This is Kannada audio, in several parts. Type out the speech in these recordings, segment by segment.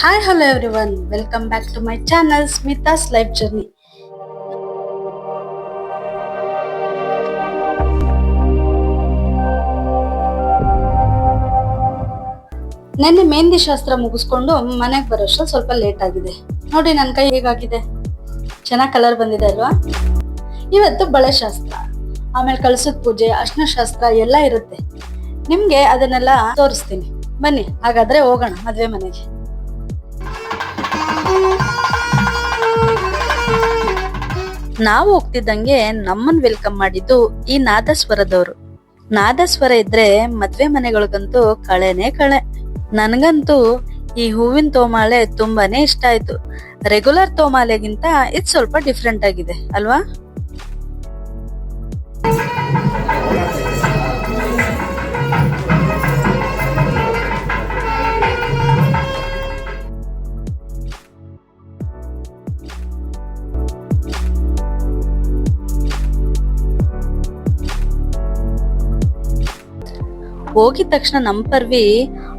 Hi hello every one welcome back to my channel Smitha's life journey ನೆನ್ನೆ ಮೆಹಂದಿ ಶಾಸ್ತ್ರ ಮುಗಿಸ್ಕೊಂಡು ಮನೆಗೆ ಬರೋಷ್ಟು ಸ್ವಲ್ಪ ಲೇಟ್ ಆಗಿದೆ. ನೋಡಿ ನನ್ನ ಕೈ ಹೇಗಾಗಿದೆ? ಚೆನ್ನಾಗಿ ಕಲರ್ ಬಂದಿದೆ ಅಲ್ವಾ? ಇವತ್ತು ಬಳೆ ಶಾಸ್ತ್ರ, ಆಮೇಲೆ ಕಳಸದ ಪೂಜೆ ಅರ್ಶನ ಶಾಸ್ತ್ರ ಎಲ್ಲ ಇರುತ್ತೆ. ನಿಮ್ಗೆ ಅದನ್ನೆಲ್ಲ ತೋರಿಸ್ತೀನಿ. ಬನ್ನಿ, ಹಾಗಾದ್ರೆ ಹೋಗೋಣ ಮದುವೆ ಮನೆಗೆ. ನಾವು ಹೋಗ್ತಿದ್ದಂಗೆ ನಮ್ಮನ್ ವೆಲ್ಕಮ್ ಮಾಡಿದ್ದು ಈ ನಾದಸ್ವರದವರು. ನಾದಸ್ವರ ಇದ್ರೆ ಮದ್ವೆ ಮನೆಗಳಿಗಂತೂ ಕಳೆನೇ ಕಳೆ. ನನ್ಗಂತೂ ಈ ಹೂವಿನ ತೋಮಾಲೆ ತುಂಬಾನೇ ಇಷ್ಟ ಆಯ್ತು. ರೆಗ್ಯುಲರ್ ತೋಮಾಲೆಗಿಂತ ಇದು ಸ್ವಲ್ಪ ಡಿಫ್ರೆಂಟ್ ಆಗಿದೆ, ಅಲ್ವಾ? ಹೋಗಿದ ತಕ್ಷಣ ನಮ್ ಪರ್ವಿ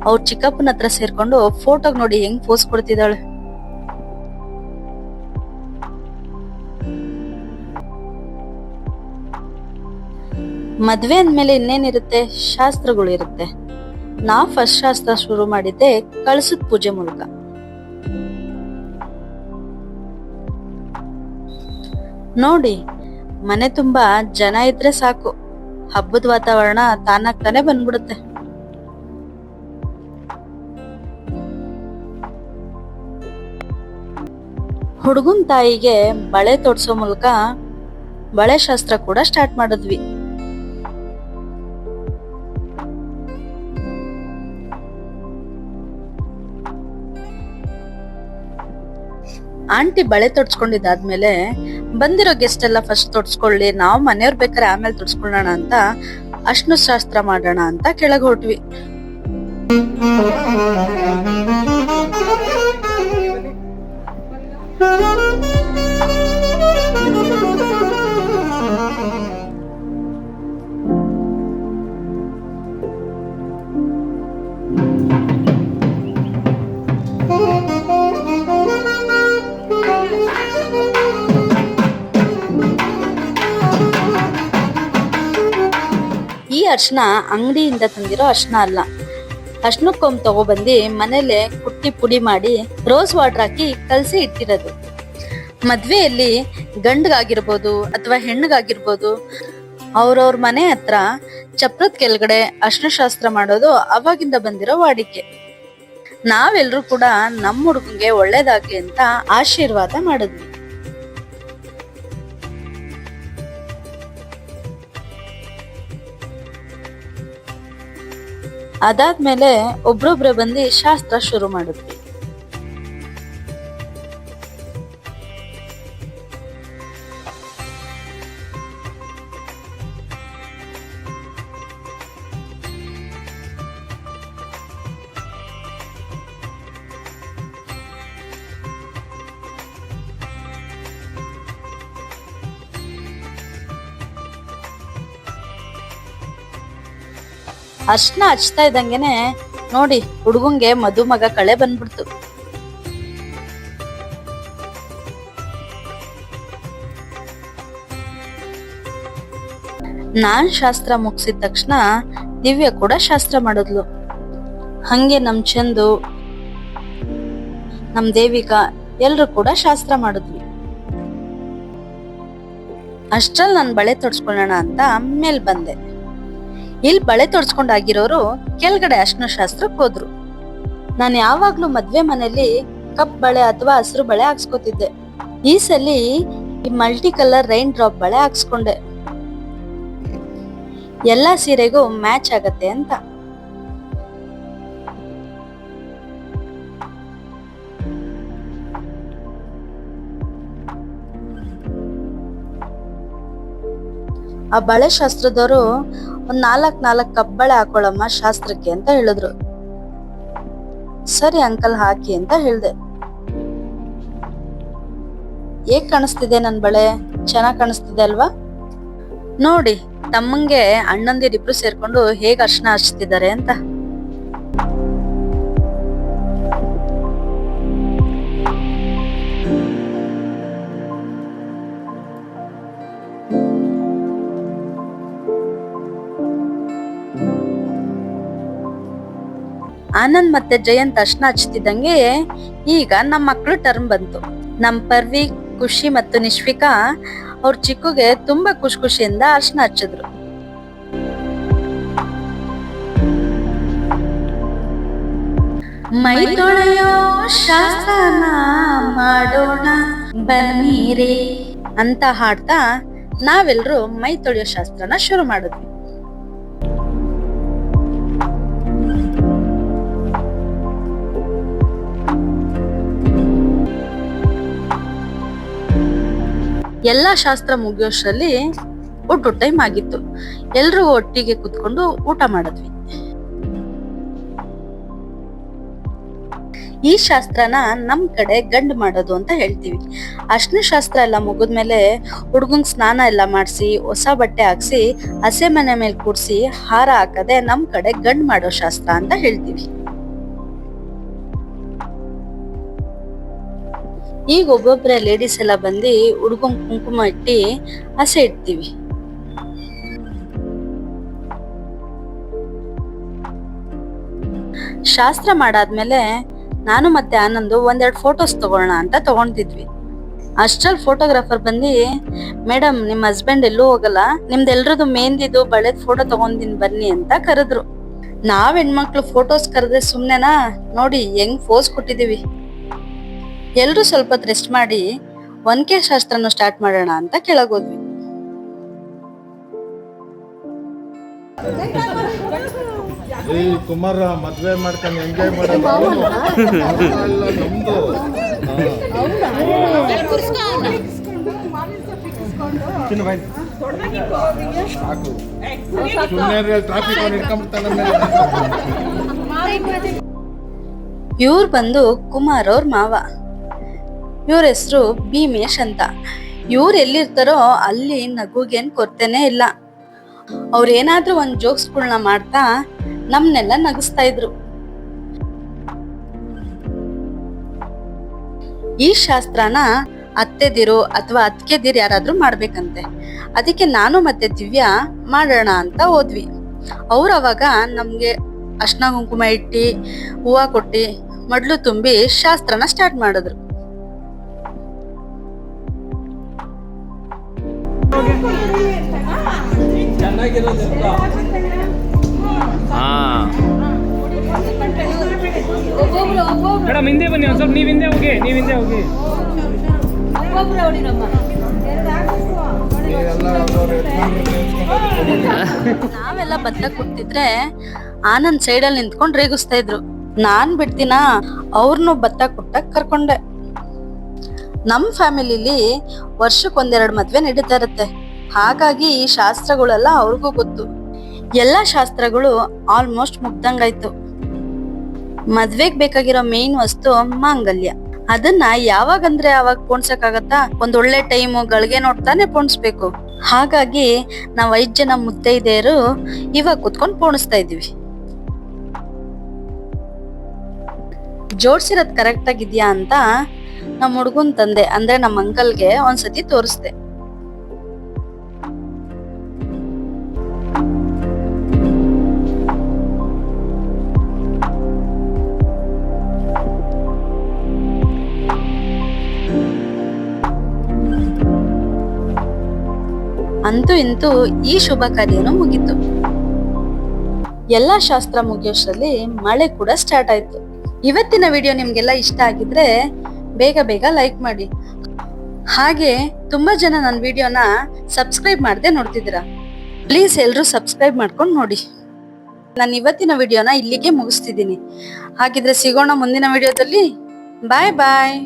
ಅವ್ರ ಚಿಕ್ಕಪ್ಪನ ಹತ್ರ ಸೇರ್ಕೊಂಡು ಫೋಟೋಗ್ ನೋಡಿ ಹೆಂಗ್ ಪೋಸ್ ಕೊಡ್ತಿದ್ದಾಳೆ. ಮದ್ವೆ ಅಂದ್ಮೇಲೆ ಇನ್ನೇನಿರುತ್ತೆ? ಶಾಸ್ತ್ರಗಳು ಇರುತ್ತೆ. ನಾ ಫಸ್ಟ್ ಶಾಸ್ತ್ರ ಶುರು ಮಾಡಿದ್ದೆ ಕಳಸದ ಪೂಜೆ ಮೂಲಕ. ನೋಡಿ, ಮನೆ ತುಂಬಾ ಜನ ಇದ್ರೆ ಸಾಕು. ಹಬ್ಬದ ವಾತಾವರಣ ತಾನಾಗ್ ತಾನೇ ಬಂದ್ಬಿಡುತ್ತೆ. ಹುಡುಗನ್ ತಾಯಿಗೆ ಬಳೆ ತೊಡ್ಸೋ ಮೂಲಕ ಬಳೆ ಶಾಸ್ತ್ರ ಕೂಡ ಸ್ಟಾರ್ಟ್ ಮಾಡಿದ್ವಿ. ಆಂಟಿ ಬಳೆ ತೊಡ್ಸ್ಕೊಂಡಿದ್ದಾದ್ಮೇಲೆ ಬಂದಿರೋ ಗೆಸ್ಟ್ ಎಲ್ಲ ಫಸ್ಟ್ ತೊಡ್ಸ್ಕೊಳ್ಳಿ, ನಾವು ಮನೆಯವ್ರ ಬೇಕಾದ್ರೆ ಆಮೇಲೆ ತೊಡ್ಸ್ಕೊಳ್ಳೋಣ ಅಂತ ಅಶ್ನು ಶಾಸ್ತ್ರ ಮಾಡೋಣ ಅಂತ ಕೆಳಗ್ ಹೊರಟ್ವಿ. ಈ ಅರ್ಶನ ಅಂಗಡಿಯಿಂದ ತಂದಿರೋ ಅರ್ಶನ ಅಲ್ಲ. ಅರ್ಶನಕ್ಕೊಂಬ್ ತಗೊಬಂದು ಮನೇಲೆ ಕುಟ್ಟಿ ಪುಡಿ ಮಾಡಿ ರೋಸ್ ವಾಟರ್ ಹಾಕಿ ಕಲಸಿ ಇಟ್ಟಿರೋದು. ಮದುವೆಯಲ್ಲಿ ಗಂಡ್ಗಾಗಿರ್ಬೋದು ಅಥವಾ ಹೆಣ್ಣಿಗಾಗಿರ್ಬೋದು ಅವ್ರವ್ರ ಮನೆ ಹತ್ರ ಚಪ್ರದ ಕೆಳಗಡೆ ಅರ್ಶನ ಶಾಸ್ತ್ರ ಮಾಡೋದು ಅವಾಗಿಂದ ಬಂದಿರೋ ವಾಡಿಕೆ. ನಾವೆಲ್ಲರೂ ಕೂಡ ನಮ್ಮ ಹುಡುಗಂಗೆ ಒಳ್ಳೇದಾಗ್ಲಿ ಅಂತ ಆಶೀರ್ವಾದ ಮಾಡಿದ್ವಿ ಅದಾದ್ಮೇಲೆ ಒಬ್ರೊಬ್ರೆ ಬಂದು ಶಾಸ್ತ್ರ ಶುರು ಮಾಡಿದ್ವಿ. ಅರ್ಶನ ಹಚ್ತಾ ಇದ್ದಂಗೆನೆ ನೋಡಿ ಹುಡುಗಂಗೆ ಮದುಮಗ ಕಳೆ ಬಂದ್ಬಿಡ್ತು. ನಾನ್ ಶಾಸ್ತ್ರ ಮುಗಿಸಿದ ತಕ್ಷಣ ದಿವ್ಯ ಕೂಡ ಶಾಸ್ತ್ರ ಮಾಡಿದ್ಲು. ಹಂಗೆ ನಮ್ ಚಂದು, ನಮ್ ದೇವಿಕಾ ಎಲ್ರು ಕೂಡ ಶಾಸ್ತ್ರ ಮಾಡಿದ್ವಿ. ಅಷ್ಟ್ರಲ್ಲಿ ನನ್ ಬಳೆ ತೊಡ್ಸ್ಕೊಳ್ಳೋಣ ಅಂತ ಮೇಲ್ ಬಂದೆ. ಇಲ್ಲಿ ಬಳೆ ತೊಡ್ಸ್ಕೊಂಡಾಗಿರೋರು ಕೆಳಗಡೆ ಅಶ್ನ ಶಾಸ್ತ್ರಕ್ಕೆ ಹೋದ್ರು. ನಾನು ಯಾವಾಗ್ಲೂ ಮದ್ವೆ ಮನೆಯಲ್ಲಿ ಕಪ್ ಬಳೆ ಅಥವಾ ಹಸಿರು ಬಳೆ ಹಾಕ್ಸ್ಕೊತಿದ್ದೆ. ಈ ಸಲಿ ಈ ಮಲ್ಟಿ ಕಲರ್ ರೈನ್ ಡ್ರಾಪ್ ಬಳೆ ಹಾಕ್ಸ್ಕೊಂಡೆ. ಎಲ್ಲಾ ಸೀರೆಗೂ ಮ್ಯಾಚ್ ಆಗತ್ತೆ ಅಂತ. ಆ ಬಳೆ ಶಾಸ್ತ್ರದವರು ಒಂದ್ ನಾಲ್ಕ್ ನಾಲ್ಕ್ ಕಬ್ಬಳೆ ಹಾಕೊಳಮ್ಮ ಶಾಸ್ತ್ರಕ್ಕೆ ಅಂತ ಹೇಳಿದ್ರು. ಸರಿ ಅಂಕಲ್, ಹಾಕಿ ಅಂತ ಹೇಳ್ದೆ. ಏಕ್ ಕಾಣಿಸ್ತಿದೆ ನನ್ ಬಳೆ? ಚೆನ್ನಾಗ್ ಕಾಣಿಸ್ತಿದೆ ಅಲ್ವಾ? ನೋಡಿ, ತಮ್ಮಂಗೆ ಅಣ್ಣಂದಿರಿಬ್ರು ಸೇರ್ಕೊಂಡು ಹೇಗ್ ಅರ್ಶನ ಹಚ್ತಿದ್ದಾರೆ ಅಂತ. ಆನಂದ್ ಮತ್ತೆ ಜಯಂತ್ ಅರ್ಶನ ಹಚ್ತಿದ್ದಂಗೆ ಈಗ ನಮ್ಮ ಮಕ್ಳು ಟರ್ಮ್ ಬಂತು. ನಮ್ ಪರ್ವಿ, ಖುಷಿ ಮತ್ತು ನಿಶ್ವಿಕಾ ಅವ್ರ ಚಿಕ್ಕುಗೆ ತುಂಬಾ ಖುಷಿ ಖುಷಿಯಿಂದ ಅರ್ಶನ ಹಚ್ಚಿದ್ರು. ಮೈ ತೊಳೆಯೋ ಶಾಸ್ತ್ರನ ಮಾಡೋಣ, ಬನ್ನಿರಿ ಅಂತ ಹಾಡ್ತಾ ನಾವೆಲ್ಲರೂ ಮೈ ತೊಳೆಯೋ ಶಾಸ್ತ್ರನ ಶುರು ಮಾಡಿದ್ವಿ. ಎಲ್ಲಾ ಶಾಸ್ತ್ರ ಮುಗಿಯೋಷ್ಟರಲ್ಲಿ ಊಟ ಟೈಮ್ ಆಗಿತ್ತು. ಎಲ್ರೂ ಒಟ್ಟಿಗೆ ಕುತ್ಕೊಂಡು ಊಟ ಮಾಡಿದ್ವಿ. ಈ ಶಾಸ್ತ್ರನ ನಮ್ ಕಡೆ ಗಂಡ್ ಮಾಡೋದು ಅಂತ ಹೇಳ್ತೀವಿ. ಅಷ್ಟನ ಶಾಸ್ತ್ರ ಎಲ್ಲ ಮುಗಿದ್ಮೇಲೆ ಹುಡ್ಗಂಗ್ ಸ್ನಾನ ಎಲ್ಲ ಮಾಡಿಸಿ, ಹೊಸ ಬಟ್ಟೆ ಹಾಕ್ಸಿ, ಹಸೆ ಮನೆ ಮೇಲೆ ಕೂಡ್ಸಿ, ಹಾರ ಹಾಕದೆ ನಮ್ ಕಡೆ ಗಂಡ್ ಮಾಡೋ ಶಾಸ್ತ್ರ ಅಂತ ಹೇಳ್ತೀವಿ. ಈಗ ಒಬ್ಬೊಬ್ಬರ ಲೇಡೀಸ್ ಎಲ್ಲ ಬಂದು ಹುಡುಗನ್ ಕುಂಕುಮ ಇಟ್ಟು ಆಸೆ ಇಡ್ತೀವಿ. ಶಾಸ್ತ್ರ ಮಾಡಾದ್ಮೇಲೆ ನಾನು ಮತ್ತೆ ಆನಂದು ಒಂದೆರಡು ಫೋಟೋಸ್ ತಗೊಳ್ಳೋಣ ಅಂತ ತಗೊಂಡಿದ್ವಿ. ಅಷ್ಟ್ರಲ್ಲಿ ಫೋಟೋಗ್ರಾಫರ್ ಬಂದು ಮೇಡಮ್ ನಿಮ್ಮ ಹಸ್ಬೆಂಡ್ ಎಲ್ಲೂ ಹೋಗಲ್ಲ ನಿಮ್ದು ಎಲ್ರದ್ದು ಮೆಹಂದಿದು ಬಳೆದ ಫೋಟೋ ತಗೊಂಡಿನ್ ಬನ್ನಿ ಅಂತ ಕರೆದ್ರು. ನಾವ್ ಹೆಣ್ಮಕ್ಳು ಫೋಟೋಸ್ ಕರೆದ್ರೆ ಸುಮ್ನೆನಾ? ನೋಡಿ, ಹೆಂಗ್ ಫೋಸ್ ಕೊಟ್ಟಿದೀವಿ. ಎಲ್ರು ಸ್ವಲ್ಪ ಹೊತ್ತು ರೆಸ್ಟ್ ಮಾಡಿ ಒನ್ಕೆ ಶಾಸ್ತ್ರನ ಸ್ಟಾರ್ಟ್ ಮಾಡೋಣ ಅಂತ ಕೆಳಗೋದ್ವಿ ಈ ಕುಮಾರ ಮದ್ವೆ ಮಾಡ್ಕೊಂಡು ಎಂಜಾಯ್ ಮಾಡೋದು. ನಮ್ದು ಸಾಕು ಟ್ರಾಫಿಕ್ ಇವ್ರು ಬಂದು ಕುಮಾರ್ ಅವ್ರ ಮಾವ. ಇವ್ರ ಹೆಸರು ಭೀಮೇಶ್ ಅಂತ. ಇವ್ರು ಎಲ್ಲಿರ್ತಾರೋ ಅಲ್ಲಿ ನಗುಗೇನ್ ಕೊರತೆನೇ ಇಲ್ಲ. ಅವ್ರೇನಾದ್ರೂ ಒಂದು ಜೋಕ್ಸ್ಗಳ್ನ ಮಾಡ್ತಾ ನಮ್ನೆಲ್ಲ ನಗಿಸ್ತಾ ಇದ್ರು. ಈ ಶಾಸ್ತ್ರನ ಅತ್ತೆದಿರು ಅಥವಾ ಅತ್ಕೆದಿರು ಯಾರಾದ್ರೂ ಮಾಡ್ಬೇಕಂತೆ. ಅದಕ್ಕೆ ನಾನು ಮತ್ತೆ ದಿವ್ಯಾ ಮಾಡೋಣ ಅಂತ ಹೋದ್ವಿ. ಅವ್ರು ಅವಾಗ ನಮ್ಗೆ ಅರ್ಶನ ಕುಂಕುಮ ಇಟ್ಟಿ, ಹೂವು ಕೊಟ್ಟಿ, ಮಡ್ಲು ತುಂಬಿ ಶಾಸ್ತ್ರನ ಸ್ಟಾರ್ಟ್ ಮಾಡಿದ್ರು. ಹಾ ಮೇಡಮ್ ಹಿಂದೆ ಬನ್ನಿ ಒಂದು ಸ್ವಲ್ಪ ನೀವು ಹಿಂದೆ ಹೋಗಿ ನೀವು ಹಿಂದೆ ಹೋಗಿ. ನಾವೆಲ್ಲ ಭತ್ತ ಕೊಡ್ತಿದ್ರೆ ಆನಂದ್ ಸೈಡಲ್ಲಿ ನಿಂತ್ಕೊಂಡ್ ರೇಗಿಸ್ತಾ ಇದ್ರು. ನಾನ್ ಬಿಡ್ತೀನ ಅವ್ರನ್ನು ಭತ್ತ ಕೊಟ್ಟಕ್ ಕರ್ಕೊಂಡೆ. ನಮ್ ಫ್ಯಾಮಿಲಿಲಿ ವರ್ಷಕ್ಕೊಂದೆರಡು ಮದ್ವೆ ನಡೀತಾ ಇರುತ್ತೆ. ಹಾಗಾಗಿ ಈ ಶಾಸ್ತ್ರಗಳೆಲ್ಲ ಅವ್ರಿಗೂ ಗೊತ್ತು. ಎಲ್ಲ ಶಾಸ್ತ್ರಗಳು ಆಲ್ಮೋಸ್ಟ್ ಮುಗ್ದಂಗಾಯ್ತು. ಮದ್ವೆಗ್ ಬೇಕಾಗಿರೋ ಮೇನ್ ವಸ್ತು ಮಾಂಗಲ್ಯ. ಅದನ್ನ ಯಾವಾಗಂದ್ರೆ ಅವಾಗ ಪೋಣ್ಸಕ್ಕಾಗತ್ತಾ? ಒಂದ್ ಒಳ್ಳೆ ಟೈಮ್ ಗಳಿಗೆ ನೋಡ್ತಾನೆ ಪೋಣಿಸ್ಬೇಕು. ಹಾಗಾಗಿ ನಾವ್ ಐದ್ ಜನ ಮುತ್ತೈದೆಯರು ಇವಾಗ ಕುತ್ಕೊಂಡು ಪೋಣಿಸ್ತಾ ಇದೀವಿ ಜೋಡ್ಸಿರೋದ್ ಕರೆಕ್ಟ್ ಆಗಿದ್ಯಾ ಅಂತ ನಮ್ಮ ಹುಡುಗನ್ ತಂದೆ, ಅಂದ್ರೆ ನಮ್ಮ ಅಂಕಲ್ಗೆ ಒಂದ್ಸತಿ ತೋರಿಸ್ದೆ. ಅಂತೂ ಇಂತೂ ಈ ಶುಭ ಕಾರ್ಯನು ಮುಗಿತು. ಎಲ್ಲ ಶಾಸ್ತ್ರ ಮುಗಿಯೋಷ್ಟರಲ್ಲಿ ಮಳೆ ಕೂಡ ಸ್ಟಾರ್ಟ್ ಆಯ್ತು. ಇವತ್ತಿನ ವಿಡಿಯೋ ನಿಮ್ಗೆಲ್ಲ ಇಷ್ಟ ಆಗಿದ್ರೆ ಬೇಗ ಬೇಗ ಲೈಕ್ ಮಾಡಿ. ಹಾಗೆ ತುಂಬಾ ಜನ ನನ್ನ ವಿಡಿಯೋನ ಸಬ್ಸ್ಕ್ರೈಬ್ ಮಾಡದೆ ನೋಡ್ತಿದ್ದೀರಾ? ಪ್ಲೀಸ್ ಎಲ್ಲರೂ ಸಬ್ಸ್ಕ್ರೈಬ್ ಮಾಡ್ಕೊಂಡು ನೋಡಿ. ನಾನು ಇವತ್ತಿನ ವಿಡಿಯೋನ ಇಲ್ಲಿಗೆ ಮುಗಿಸ್ತಿದ್ದೀನಿ. ಹಾಗಿದ್ರೆ ಸಿಗೋಣ ಮುಂದಿನ ವಿಡಿಯೋದಲ್ಲಿ ಬಾಯ್ ಬಾಯ್